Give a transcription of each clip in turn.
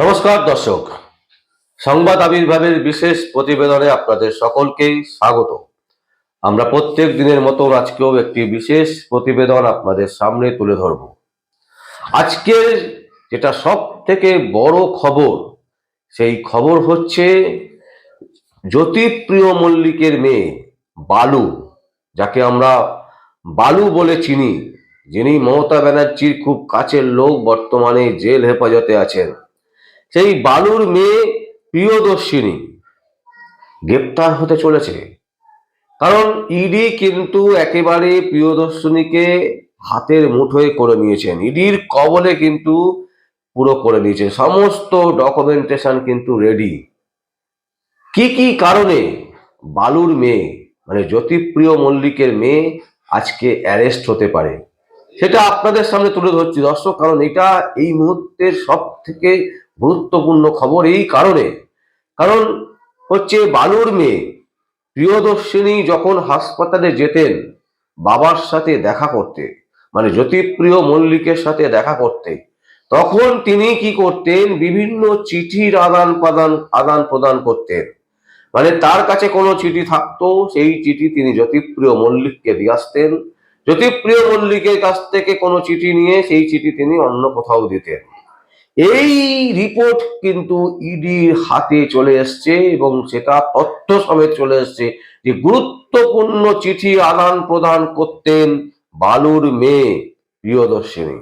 নমস্কার, দর্শক। সংবাদ আবির্ভাবের বিশেষ প্রতিবেদনে আপনাদের সকলকেই স্বাগত। আমরা প্রত্যেক দিনের মতন আজকেও একটি বিশেষ প্রতিবেদন আপনাদের সামনে তুলে ধরব। আজকের যেটা সব থেকে বড় খবর, সেই খবর হচ্ছে জ্যোতিপ্রিয় মল্লিকের মেয়ে বালু, যাকে আমরা বালু বলে চিনি, যিনি মমতা ব্যানার্জির খুব কাছের লোক, বর্তমানে জেল হেফাজতে আছেন। সেই বালুর মেয়ে প্রিয়দর্শিনী গ্রেপ্তার হতে চলেছে। কারণ ইডি কিন্তু একেবারে প্রিয়দর্শিনীকে হাতের মুঠোয় করে নিয়েছেন। ইডির কবলে কিন্তু পুরো করে নিয়েছে সমস্ত ডকুমেন্টেশন কিন্তু রেডি কি কি কারণে বালুর মেয়ে মানে জ্যোতিপ্রিয় মল্লিকের মেয়ে আজকে অ্যারেস্ট হতে পারে? সেটা আপনাদের সামনে তুলে ধরছি। দর্শক, কারণ এটা এই মুহূর্তের সব থেকে গুরুত্বপূর্ণ খবর এই কারণে। কারণ হচ্ছে বালুর মেয়ে প্রিয়দর্শিনী যখন হাসপাতালে যেতেন, বাবার সাথে দেখা করতে মানে জ্যোতিপ্রিয় মল্লিকের সাথে দেখা করতে, তখন তিনি কি করতেন, বিভিন্ন চিঠির আদান প্রদান আদান প্রদান করতেন। মানে তার কাছে কোনো চিঠি থাকতো, সেই চিঠি তিনি জ্যোতিপ্রিয় মল্লিককে দিয়ে আসতেন। জ্যোতিপ্রিয় মল্লিকের কাছ থেকে কোনো চিঠি নিয়ে সেই চিঠি তিনি অন্য কোথাও দিতেন। এই রিপোর্ট কিন্তু ইডির হাতে চলে এসছে এবং সেটা তথ্য সমেত চলে এসছে যে গুরুত্বপূর্ণ চিঠি আদান প্রদান করতেন বালুর মেয়ে প্রিয়দর্শিনী।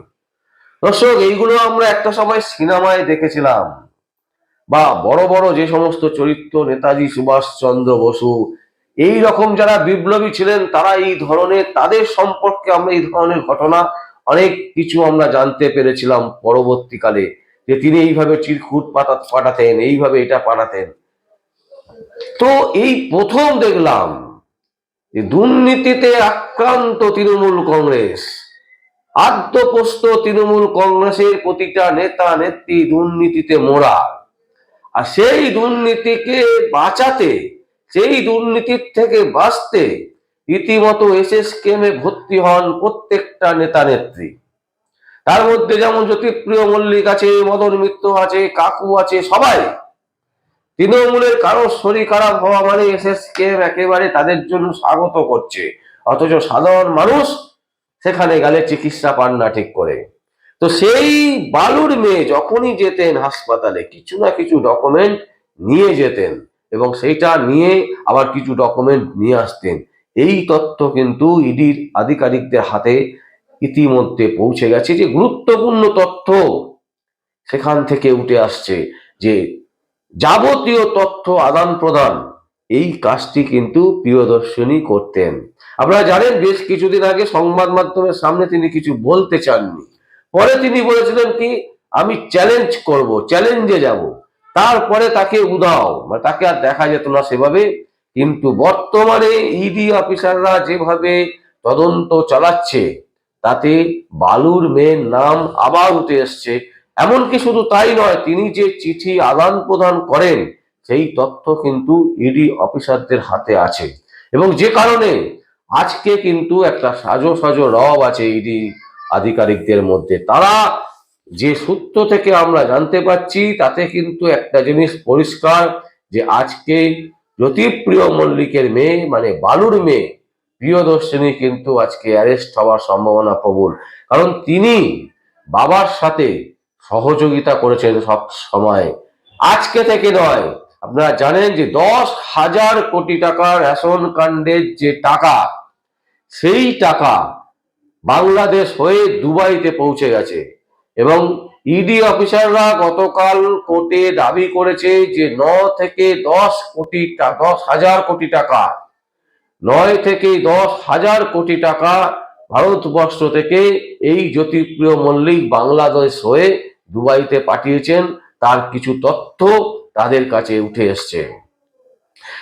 দর্শক, এইগুলো আমরা একটা সময় সিনেমায় দেখেছিলাম বা বড় বড় যে সমস্ত চরিত্র নেতাজি সুভাষচন্দ্র বসু, এই রকম যারা বিপ্লবী ছিলেন তারা এই ধরনের, তাদের সম্পর্কে আমরা এই ধরনের ঘটনা অনেক কিছু আমরা জানতে পেরেছিলাম পরবর্তীকালে। যে তিনি এইভাবে চিরকুট পাতা পাঠাতেন, এইভাবে এটা পাঠাতেন। তো এই প্রথম দেখলাম যে দুর্নীতিতে আক্রান্ত তৃণমূল কংগ্রেস। আদ্যপোস্ত তৃণমূল কংগ্রেসের প্রতিটা নেতা, নেত্রী দুর্নীতিতে মোড়া। আর সেই দুর্নীতিকে বাঁচাতে, সেই দুর্নীতির থেকে বাঁচতে রীতিমতো এসএস কেমে ভর্তি হন প্রত্যেকটা নেতা নেত্রী তার মধ্যে যেমন জ্যোতিপ্রিয় মল্লিক আছে, মদন মিত্র আছে, কাকু আছে, সবাই। তৃণমূলের কারও শরীর খারাপ হওয়া মানে এসএস কেম একেবারে তাদের জন্য স্বাগত করছে। অথচ সাধারণ মানুষ সেখানে গেলে চিকিৎসা পান না ঠিক করে। তো সেই বালুর মেয়ে যখনই যেতেন হাসপাতালে, কিছু না কিছু ডকুমেন্ট নিয়ে যেতেন এবং সেইটা নিয়ে আবার কিছু ডকুমেন্ট নিয়ে আসতেন। এই তথ্য কিন্তু ইডির আধিকারিকদের হাতে ইতিমধ্যে পৌঁছে গেছে যে গুরুত্বপূর্ণ তথ্য সেখান থেকে উঠে আসছে যে যাবতীয় তথ্য আদান প্রদান, এই কাজটি কিন্তু প্রিয়দর্শনী করতেন। আপনারা জানেন বেশ কিছুদিন আগে সংবাদ মাধ্যমের সামনে তিনি কিছু বলতে চাননি। পরে তিনি বলেছিলেন কি, আমি চ্যালেঞ্জ করব চ্যালেঞ্জে যাব। তারপরে তাকে উদাও মানে তাকে আর দেখা যেত না সেভাবে। কিন্তু বর্তমানে ইডি অফিসাররা যেভাবে তদন্ত চালাচ্ছে তাতে বালুর মেয়ের নাম আবার উঠে এসছে। এমনকি শুধু তাই নয়, তিনি যে চিঠি আদান প্রদান করেন, সেই তথ্য কিন্তু ইডি অফিসারদের হাতে আছে। এবং যে কারণে আজকে কিন্তু একটা সাজো সাজো রব আছে ইডি আধিকারিকদের মধ্যে। তারা যে সূত্র থেকে আমরা জানতে পাচ্ছি, তাতে কিন্তু একটা জিনিস পরিষ্কার যে আজকে জ্যোতিপ্রিয় মল্লিকের মেয়ে মানে বালুর মেয়ে প্রিয়দর্শিনী কিন্তু আজকে অ্যারেস্ট হওয়ার সম্ভাবনা প্রবল। কারণ তিনি বাবার সাথে সহযোগিতা করেছেন সব সময়। আজকে থেকে নয়, আপনারা জানেন যে দশ হাজার কোটি টাকার রেশন কাণ্ডের যে টাকা, সেই টাকা বাংলাদেশ হয়ে দুবাইতে পৌঁছে গেছে। এবং ইডি অফিসাররা গতকাল কোর্টে দাবি করেছে যে ন থেকে দশ কোটি দশ হাজার কোটি টাকা নয় থেকে দশ হাজার কোটি টাকা ভারতবর্ষ থেকে এই জ্যোতিপ্রিয় মল্লিক বাংলাদেশ হয়ে দুবাইতে পাঠিয়েছেন। তার কিছু তথ্য তাদের কাছে উঠে এসছে।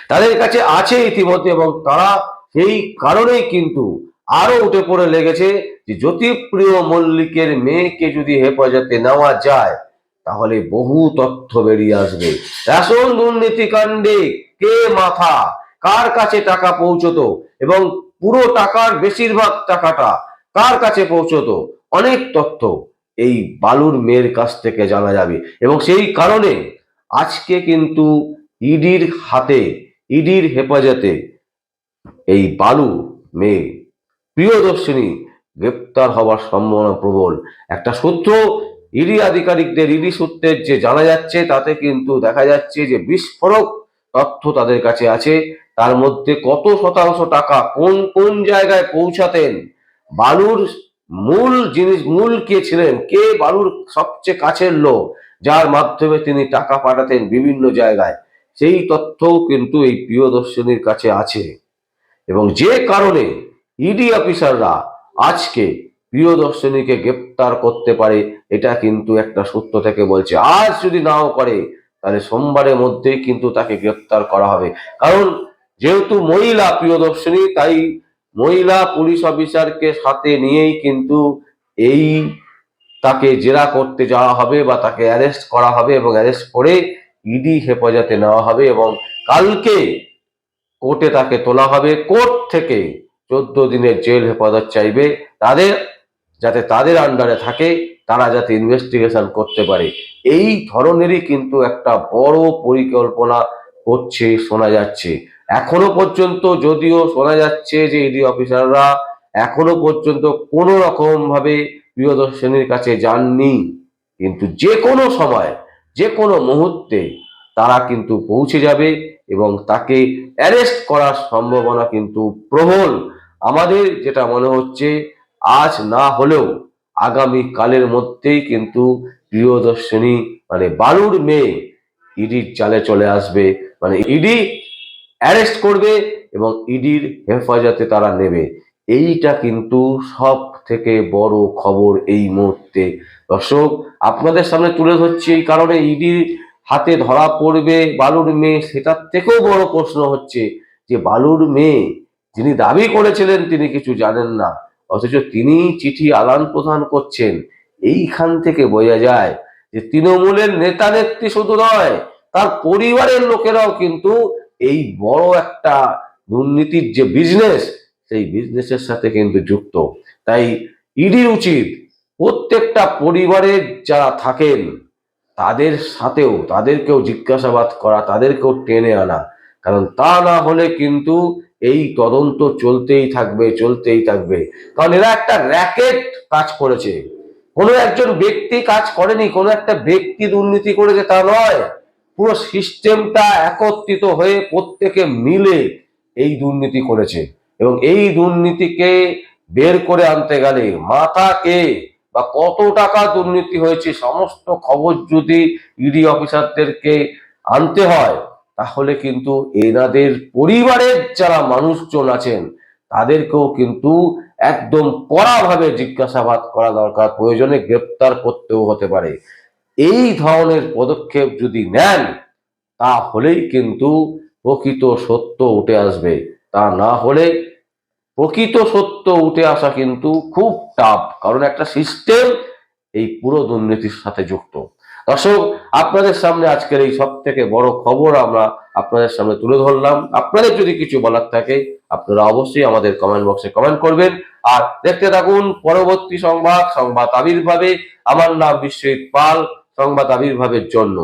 তাদের কাছে আছে ইতিমধ্যে এবং তারা সেই কারণেই কিন্তু আরও উঠে পড়ে লেগেছে যে জ্যোতিপ্রিয় মল্লিকের মেয়েকে যদি হেফাজতে নেওয়া যায়, তাহলে বহু তথ্য বেরিয়ে আসবে। রেশন দুর্নীতিকাণ্ডে কে মাথা? কার কাছে টাকা পৌঁছতো এবং পুরো টাকার বেশিরভাগ টাকাটা কার কাছে পৌঁছতো? অনেক তথ্য এই বালুর মেয়ের কাছ থেকে জানা যাবে। এবং সেই কারণে আজকে কিন্তু ইডির হাতে, ইডির হেফাজতে এই বালু মেয়ে প্রিয়দর্শিনী গ্রেপ্তার হওয়ার সম্ভাবনা প্রবল। একটা সূত্র ইডি আধিকারিকদের, ইডি সূত্রের যে জানা যাচ্ছে, তাতে কিন্তু দেখা যাচ্ছে যে বিস্ফোরক তথ্য তাদের কাছে আছে। তার মধ্যে কত শতাংশ টাকা কোন কোন জায়গায় পৌঁছাতেন? বালুর মূল জিনিস, মূল কে ছিলেন? কে বালুর সবচেয়ে কাছের লোক? যার মাধ্যমে তিনি টাকা পাঠাতেন বিভিন্ন জায়গায়। সেই তথ্যও কিন্তু এই প্রিয়দর্শিনীর কাছে আছে। এবং যে কারণে ইডি অফিসাররা আজকে প্রিয়দর্শিনীকে গ্রেপ্তার করতে পারে, এটা কিন্তু একটা সূত্র থেকে বলছে। আজ যদি নাও করে তাহলে সোমবারের মধ্যেই কিন্তু তাকে গ্রেপ্তার করা হবে। কারণ যেহেতু মহিলা প্রিয়দর্শিনী তাই মহিলা পুলিশ অফিসারকে সাথে নিয়েই কিন্তু এই তাকে জেরা করতে যাওয়া হবে বা তাকে অ্যারেস্ট করা হবে এবং অ্যারেস্ট করে ইডি হেফাজতে নেওয়া হবে এবং কালকে কোর্টে তাকে তোলা হবে। কোর্ট থেকে চোদ্দ দিনের জেল হেফাজত চাইবে। তাদের, যাতে তাদের আন্ডারে থাকে। তারা যাতে ইনভেস্টিগেশন করতে পারে। এই ধরনেরই কিন্তু একটা বড় পরিকল্পনা করছে শোনা যাচ্ছে। এখনও পর্যন্ত যদিও শোনা যাচ্ছে যে ইডি অফিসাররা এখনও পর্যন্ত কোনো রকম ভাবে প্রিয়দর্শনীর কাছে যাননি। কিন্তু যে কোনো সময় যে কোনো মুহূর্তে তারা কিন্তু পৌঁছে যাবে এবং তাকে অ্যারেস্ট করার সম্ভাবনা কিন্তু প্রবল। আমাদের যেটা মনে হচ্ছে, আজ না হলেও আগামী কালের মধ্যেই কিন্তু প্রিয়দর্শিনী মানে বালুর মেয়ে ইডির চালে চলে আসবে। মানে ইডি অ্যারেস্ট করবে এবং ইডির হেফাজতে তারা নেবে। এইটা কিন্তু সব থেকে বড় খবর এই মুহূর্তে। দর্শক, আপনাদের সামনে তুলে ধরছি এই কারণে ইডির হাতে ধরা পড়বে বালুর মেয়ে। সেটার থেকেও বড় প্রশ্ন হচ্ছে যে, বালুর মেয়ে যিনি দাবি করেছিলেন তিনি কিছু জানেন না। অথচ তিনি চিঠি আদান প্রদান করছেন। এইখান থেকে বোঝা যায় যে তৃণমূলের নেতা নেত্রী শুধু নয়, তার পরিবারের লোকেরাও কিন্তু এই বড় একটা দুর্নীতির যে বিজনেস সেই বিজনেসের সাথে কিন্তু যুক্ত। তাই ইডির উচিত প্রত্যেকটা পরিবারের যারা থাকেন, তাদের সাথেও তাদেরকেও জিজ্ঞাসাবাদ করা, তাদেরকেও টেনে আনা। কারণ তা না হলে কিন্তু এই তদন্ত চলতেই থাকবে চলতেই থাকবে। কারণ এরা একটা র্যাকেট কাজ করেছে। কোনো একজন ব্যক্তি কাজ করেনি, কোনো একটা ব্যক্তি দুর্নীতি করেছে তা নয়। পুরো সিস্টেমটা একত্রিত হয়ে প্রত্যেকে মিলে এই দুর্নীতি করেছে। এবং এই দুর্নীতিকে বের করে আনতে গেলে মাথা কে বা কত টাকা দুর্নীতি হয়েছে, সমস্ত খবর যদি ইডি অফিসারদেরকে আনতে হয় তাহলে কিন্তু এনাদের পরিবারের যারা মানুষজন আছেন, তাদেরকেও কিন্তু একদম কড়াভাবে জিজ্ঞাসাবাদ করা দরকার, প্রয়োজনে গ্রেপ্তার করতেও হতে পারে। এই ধরনের পদক্ষেপ যদি নেন, তাহলেই কিন্তু প্রকৃত সত্য উঠে আসবে। তা না হলে প্রকৃত সত্য উঠে আসা কিন্তু খুব টাফ, কারণ একটা সিস্টেম এই পুরো দুর্নীতির সাথে যুক্ত। দর্শক আপনাদের সামনে আজকের এই সব থেকে বড় খবর আমরা আপনাদের সামনে তুলে ধরলাম। আপনাদের যদি কিছু বলার থাকে, আপনারা অবশ্যই আমাদের কমেন্ট বক্সে কমেন্ট করবেন। আর দেখতে থাকুন, পরবর্তী সংবাদ সংবাদ আবির্ভাবে। আমার নাম বিশ্বজিৎ পাল, সংবাদ আবির্ভাবের জন্য।